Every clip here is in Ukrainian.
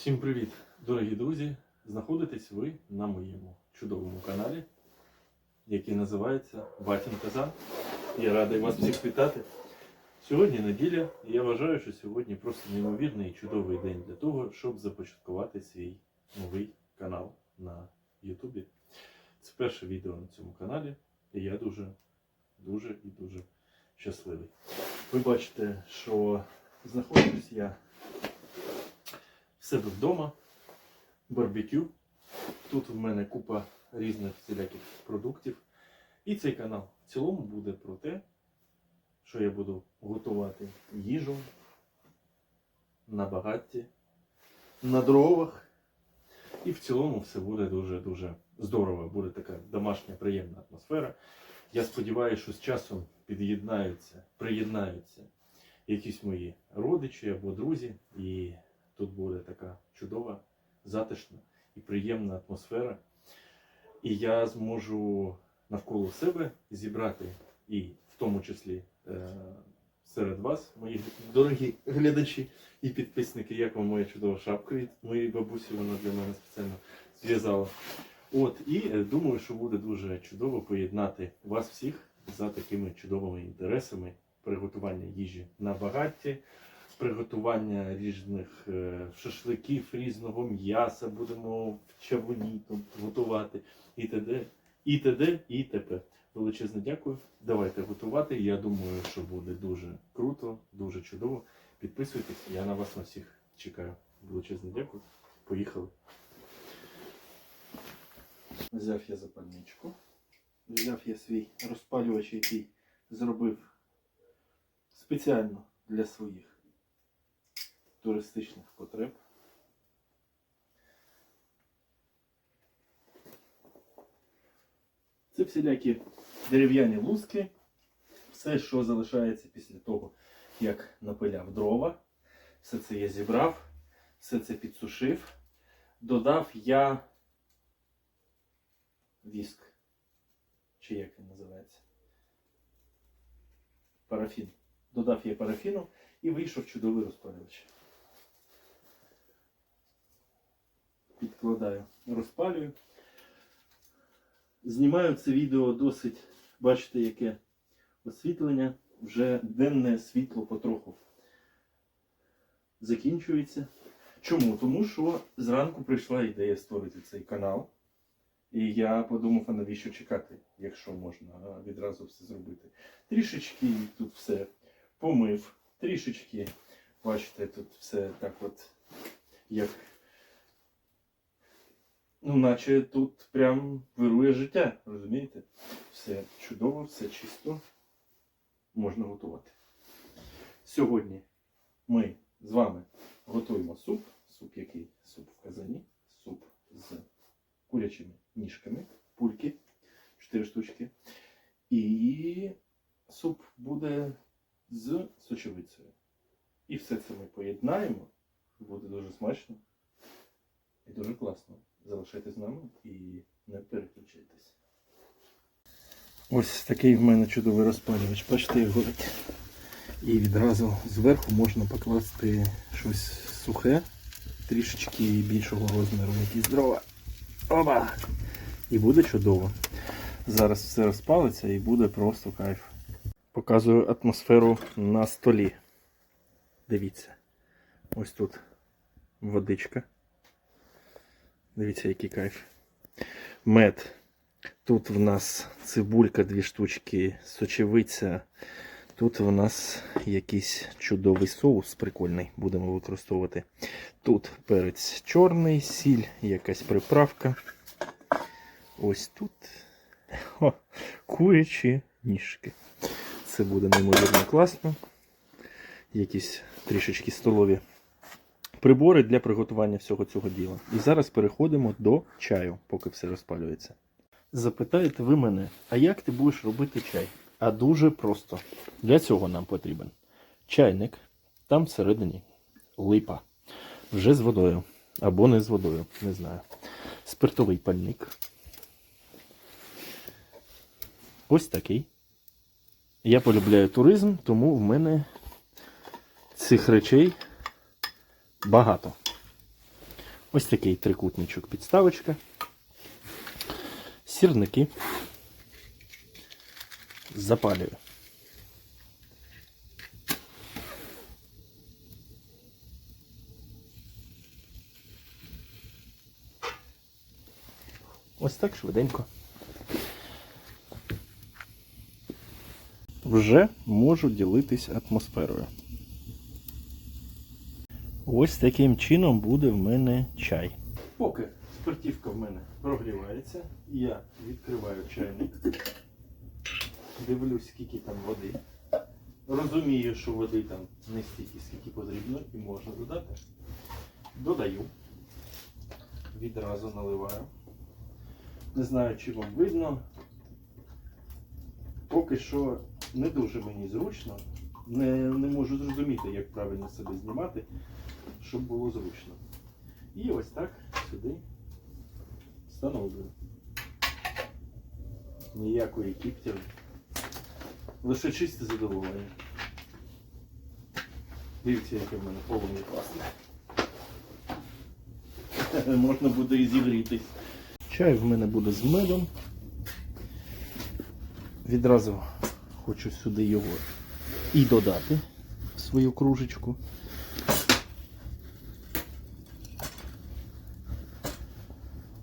Всім привіт, дорогі друзі! Знаходитесь ви на моєму чудовому каналі, який називається Батін Казан. Я радий вас всіх вітати. Сьогодні неділя, і я вважаю, що сьогодні просто неймовірний і чудовий день для того, щоб започаткувати свій новий канал на Ютубі. Це перше відео на цьому каналі, і я дуже, дуже і дуже щасливий. Ви бачите, що знаходжусь я себе вдома, барбекю. Тут в мене купа різних всіляких продуктів. І цей канал в цілому буде про те, що я буду готувати їжу на багатті, на дровах. І в цілому все буде дуже-дуже здорово. Буде така домашня приємна атмосфера. Я сподіваюся, що з часом під'єднаються, приєднаються якісь мої родичі або друзі. І тут буде така чудова, затишна і приємна атмосфера. І я зможу навколо себе зібрати, і в тому числі е, серед вас, мої дорогі глядачі і підписники, як вам моя чудова шапка від моєї бабусі, вона для мене спеціально зв'язала. От, і е, думаю, що буде дуже чудово поєднати вас всіх за такими чудовими інтересами приготування їжі на багатті, приготування різних е, шашликів, різного м'яса, будемо в чавуні тут готувати і т.д. і т.д. і т.п. Величезне дякую. Давайте готувати. Я думаю, що буде дуже круто, дуже чудово. Підписуйтесь, я на вас на всіх чекаю. Величезне дякую. Поїхали. Взяв я запальничку. Взяв я свій розпалювач, який зробив спеціально для своїх туристичних потреб. Це всілякі дерев'яні луски. Все, що залишається після того, як напиляв дрова. Все це я зібрав, все це підсушив. Додав я віск. Чи як він називається? Парафін. Додав я парафіну і вийшов чудовий розпалювач. Підкладаю, розпалюю. Знімаю це відео досить, бачите, яке освітлення. Вже денне світло потроху закінчується. Чому? Тому що зранку прийшла ідея створити цей канал. І я подумав, а навіщо чекати, якщо можна відразу все зробити. Трішечки тут все помив, трішечки, бачите, тут все так от, як. Ну, наче тут прям вирує життя, розумієте? Все чудово, все чисто, можна готувати. Сьогодні ми з вами готуємо суп. Суп який? Суп в казані, суп з курячими ніжками, пульки, 4 штучки. І суп буде з сочевицею. І все це ми поєднаємо. Буде дуже смачно і дуже класно. Залишайтесь з нами і не переключайтесь. Ось такий в мене чудовий розпалювач. Бачите, як горить. І відразу зверху можна покласти щось сухе, трішечки більшого розміру, якісь дрова. Оба! І буде чудово. Зараз все розпалиться і буде просто кайф. Показую атмосферу на столі. Дивіться. Ось тут водичка. Дивіться, який кайф. Мед. Тут в нас цибулька, дві штучки, сочевиця. Тут в нас якийсь чудовий соус прикольний будемо використовувати. Тут перець чорний, сіль, якась приправка. Ось тут О, курячі ніжки. Це буде неймовірно класно. Якісь трішечки столові прибори для приготування всього цього діла. І зараз переходимо до чаю, поки все розпалюється. Запитаєте ви мене, а як ти будеш робити чай? А дуже просто. Для цього нам потрібен чайник, там всередині липа. Вже з водою. Або не з водою, не знаю. Спиртовий пальник. Ось такий. Я полюбляю туризм, тому в мене цих речей багато. Ось такий трикутничок підставочка. Сірники. Запалюю. Ось так швиденько. Вже можу ділитись атмосферою. Ось таким чином буде в мене чай. Поки спиртівка в мене прогрівається, я відкриваю чайник, дивлюсь, скільки там води. Розумію, що води там не стільки, скільки потрібно, і можна додати. Додаю. Відразу наливаю. Не знаю, чи вам видно. Поки що не дуже мені зручно. Не, не можу зрозуміти, як правильно себе знімати, щоб було зручно. І ось так сюди встановлюю. Ніякої кіптів. Лише чисте задоволення. Дивіться, яке в мене полум'я класне. Можна буде і зігрітись. Чай в мене буде з медом. Відразу хочу сюди його і додати в свою кружечку.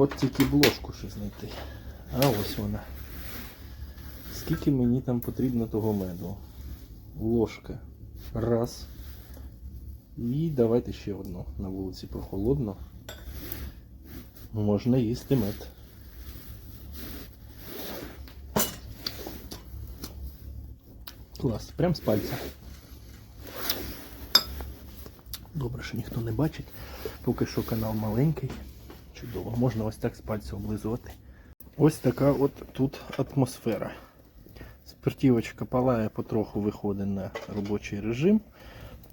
От тільки б ложку ще знайти. А ось вона. Скільки мені там потрібно того меду? Ложка. Раз. І давайте ще одну. На вулиці прохолодно. Можна їсти мед. Клас, прям з пальця. Добре, що ніхто не бачить. Поки що канал маленький. Чудово, можна ось так з пальця облизувати. Ось така от тут атмосфера. Спиртівочка палає, потроху виходить на робочий режим.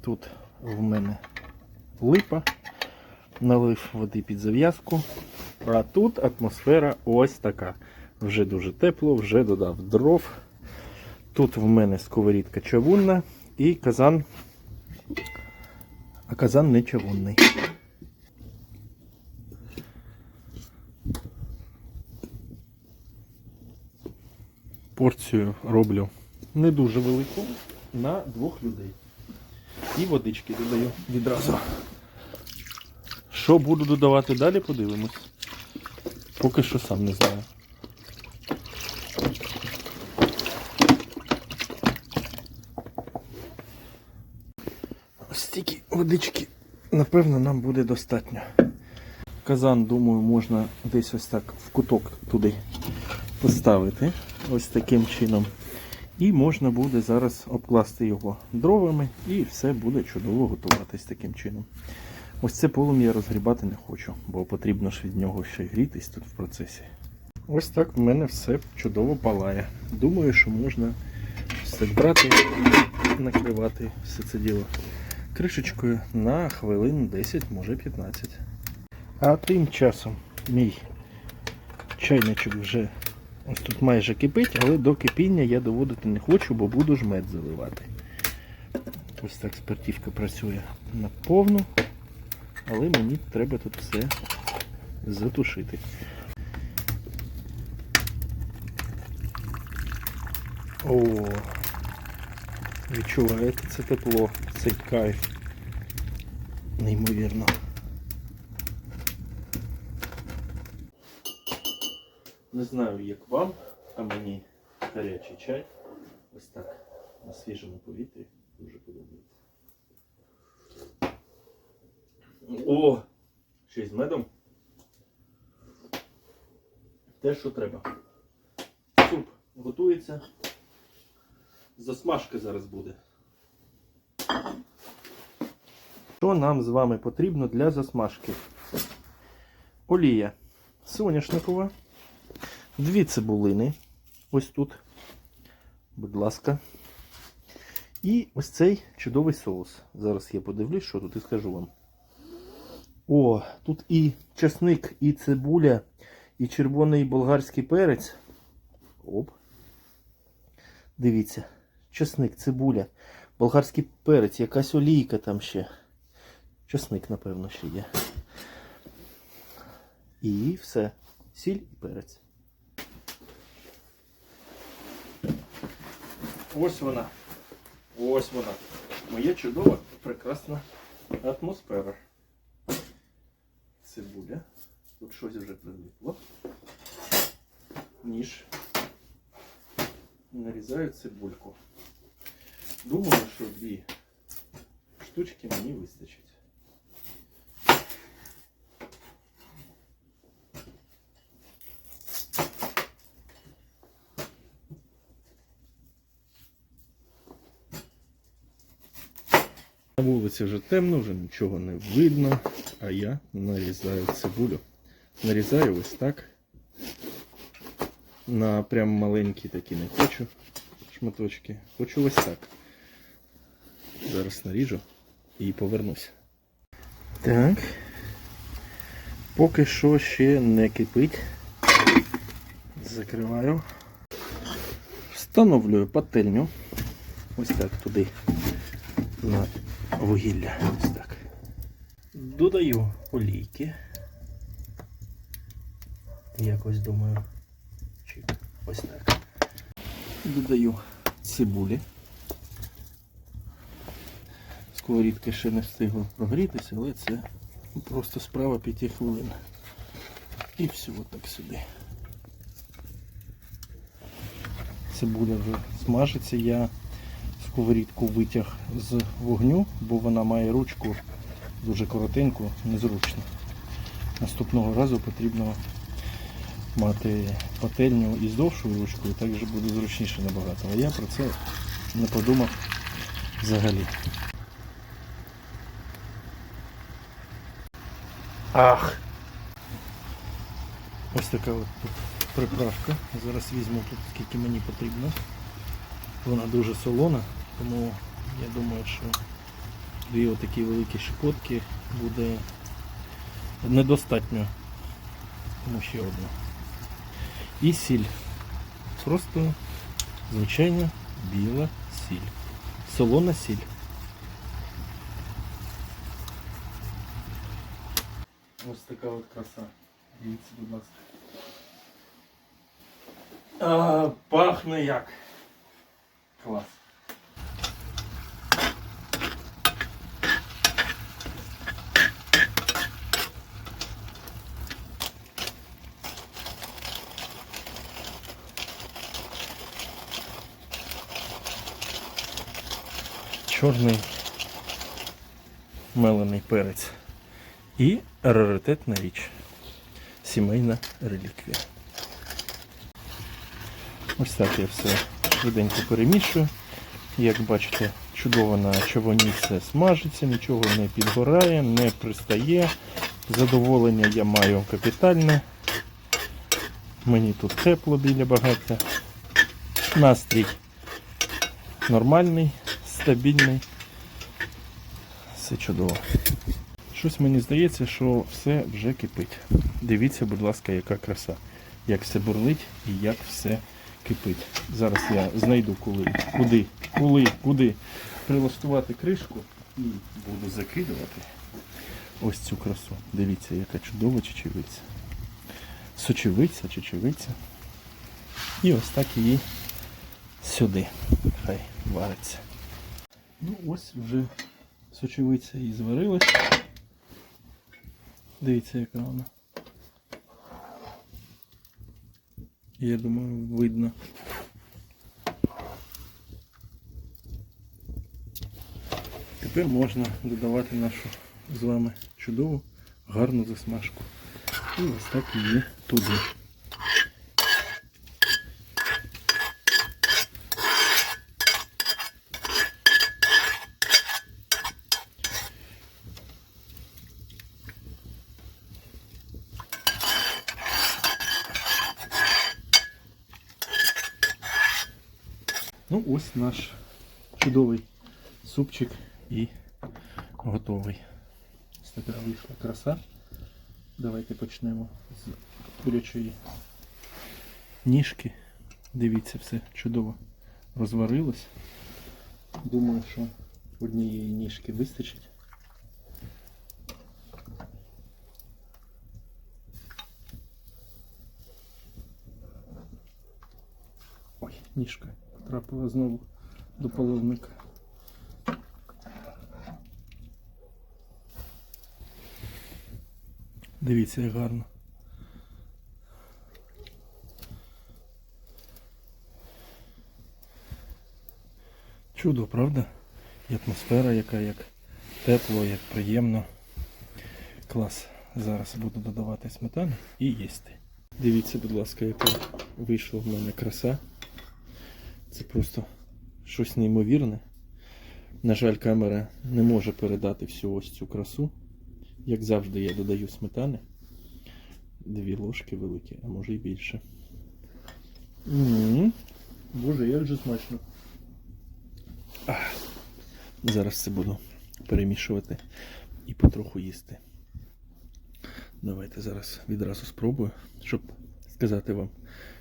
Тут в мене липа, налив води під зав'язку. А тут атмосфера ось така. Вже дуже тепло, вже додав дров. Тут в мене сковорідка чавунна і казан. А казан не чавунний. Порцію роблю не дуже велику на двох людей. І водички додаю відразу. Що буду додавати далі, подивимось. Поки що сам не знаю. Ось стільки водички, напевно, нам буде достатньо. Казан, думаю, можна десь ось так в куток туди поставити. Ось таким чином. І можна буде зараз обкласти його дровами і все буде чудово готуватись таким чином. Ось це полум'я розгрібати не хочу, бо потрібно ж від нього ще грітись тут в процесі. Ось так в мене все чудово палає. Думаю, що можна все брати накривати все це діло кришечкою на хвилин 10, може 15. А тим часом мій чайничок вже ось тут майже кипить, але до кипіння я доводити не хочу, бо буду ж мед заливати. Ось так спиртівка працює на повну, але мені треба тут все затушити. О, відчуваєте це тепло, цей кайф. Неймовірно. Не знаю, як вам, а мені гарячий чай. Ось так на свіжому повітрі дуже подобається. О! Ще й з медом. Те, що треба. Суп готується. Засмажка зараз буде. Що нам з вами потрібно для засмажки? Олія соняшникова. Дві цибулини. Ось тут. Будь ласка. І ось цей чудовий соус. Зараз я подивлюсь, що тут і скажу вам. О, тут і часник, і цибуля, і червоний болгарський перець. Оп. Дивіться. Часник, цибуля, болгарський перець, якась олійка там ще. Часник, напевно, ще є. І все. Сіль і перець. Ось вона. Ось вона. Моя чудова, прекрасна атмосфера. Цибуля. Тут щось вже прилипло. Ніж. Нарізаю цибульку. Думаю, що дві штучки мені вистачить. На вулиці вже темно, вже нічого не видно, а я нарізаю цибулю. Нарізаю ось так. На прям маленькі такі не хочу шматочки. Хочу ось так. Зараз наріжу і повернуся. Так. Поки що ще не кипить. Закриваю. Встановлюю пательню. Ось так туди на вугілля. Ось так. Додаю олійки. Якось думаю. Чик. Ось так. Додаю цибулі. Сковорідки ще не встигли прогрітися, але це просто справа 5 хвилин. І все отак сюди. Цибуля вже смажиться. Я сковорідку витяг з вогню, бо вона має ручку дуже коротеньку, незручно. Наступного разу потрібно мати пательню із довшою ручкою, так вже буде зручніше набагато. А я про це не подумав взагалі. Ах! Ось така от приправка. Зараз візьму тут скільки мені потрібно. Вона дуже солона, тому я думаю, що дві отакі великі щепотки буде недостатньо. Тому ще одну. І сіль. Просто звичайна біла сіль. Солона сіль. Ось така от краса. Дивіться, будь ласка. А, пахне як. Клас. Чорний мелений перець. І раритетна річ. Сімейна реліквія. Ось так я все швиденько перемішую. Як бачите, чудово на човні все смажиться, нічого не підгорає, не пристає. Задоволення я маю капітальне. Мені тут тепло біля багаття. Настрій нормальний, стабільний. Все чудово. Щось мені здається, що все вже кипить. Дивіться, будь ласка, яка краса. Як все бурлить і як все кипить. Зараз я знайду коли, куди, коли, куди прилаштувати кришку і буду закидувати ось цю красу. Дивіться, яка чудова чечевиця. Сочевиця, чечевиця. І ось так її сюди. Хай вариться. Ну ось вже сочевиця і зварилась. Дивіться, яка вона. Я думаю, видно. Тепер можна додавати нашу з вами чудову, гарну засмажку. І ось так її туди. Ну, ось наш чудовий супчик і готовий. Ось така вийшла краса. Давайте почнемо з курячої ніжки. Дивіться, все чудово розварилось. Думаю, що однієї ніжки вистачить. Ой, ніжка потрапила знову до половника. Дивіться, як гарно. Чудо, правда? І атмосфера яка, як тепло, як приємно. Клас. Зараз буду додавати сметану і їсти. Дивіться, будь ласка, яка вийшла в мене краса. Це просто щось неймовірне. На жаль, камера не може передати всю ось цю красу. Як завжди, я додаю сметани. Дві ложки великі, а може і більше. м Боже, як же смачно. Ах. Зараз це буду перемішувати і потроху їсти. Давайте зараз відразу спробую, щоб сказати вам,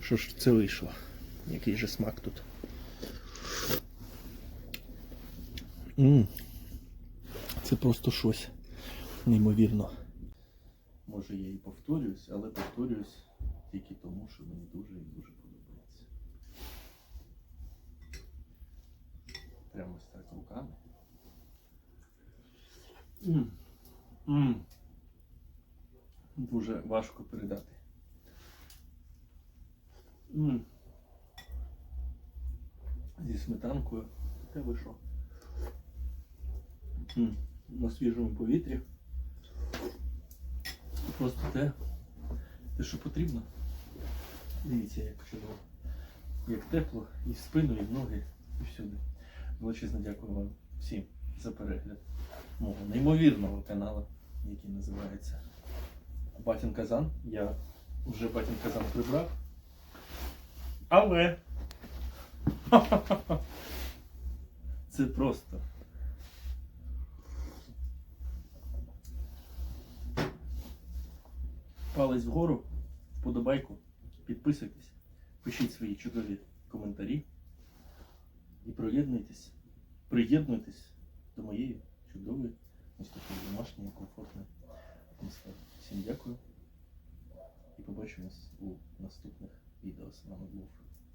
що ж це вийшло. Який же смак тут. Це просто щось неймовірно. Може я і повторююсь, але повторююсь тільки тому, що мені дуже і дуже подобається. Прямо ось так руками. М. М. Дуже важко передати. М. Зі сметанкою. Те ви що? На свіжому повітрі. Просто те, те, що потрібно. Дивіться, як чудово. Як тепло, і в спину, і в ноги, і всюди. Величезно дякую вам всім за перегляд мого неймовірного каналу, який називається Батін Казан. Я вже Батін Казан прибрав. Але це просто. Палець вгору, вподобайку, підписуйтесь, пишіть свої чудові коментарі і приєднуйтесь, приєднуйтесь до моєї чудової, ось такої домашньої, комфортної атмосфери. Всім дякую і побачимось у наступних відео. З вами був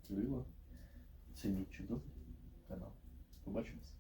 Кирило. Це мій чудовий канал. Побачимось.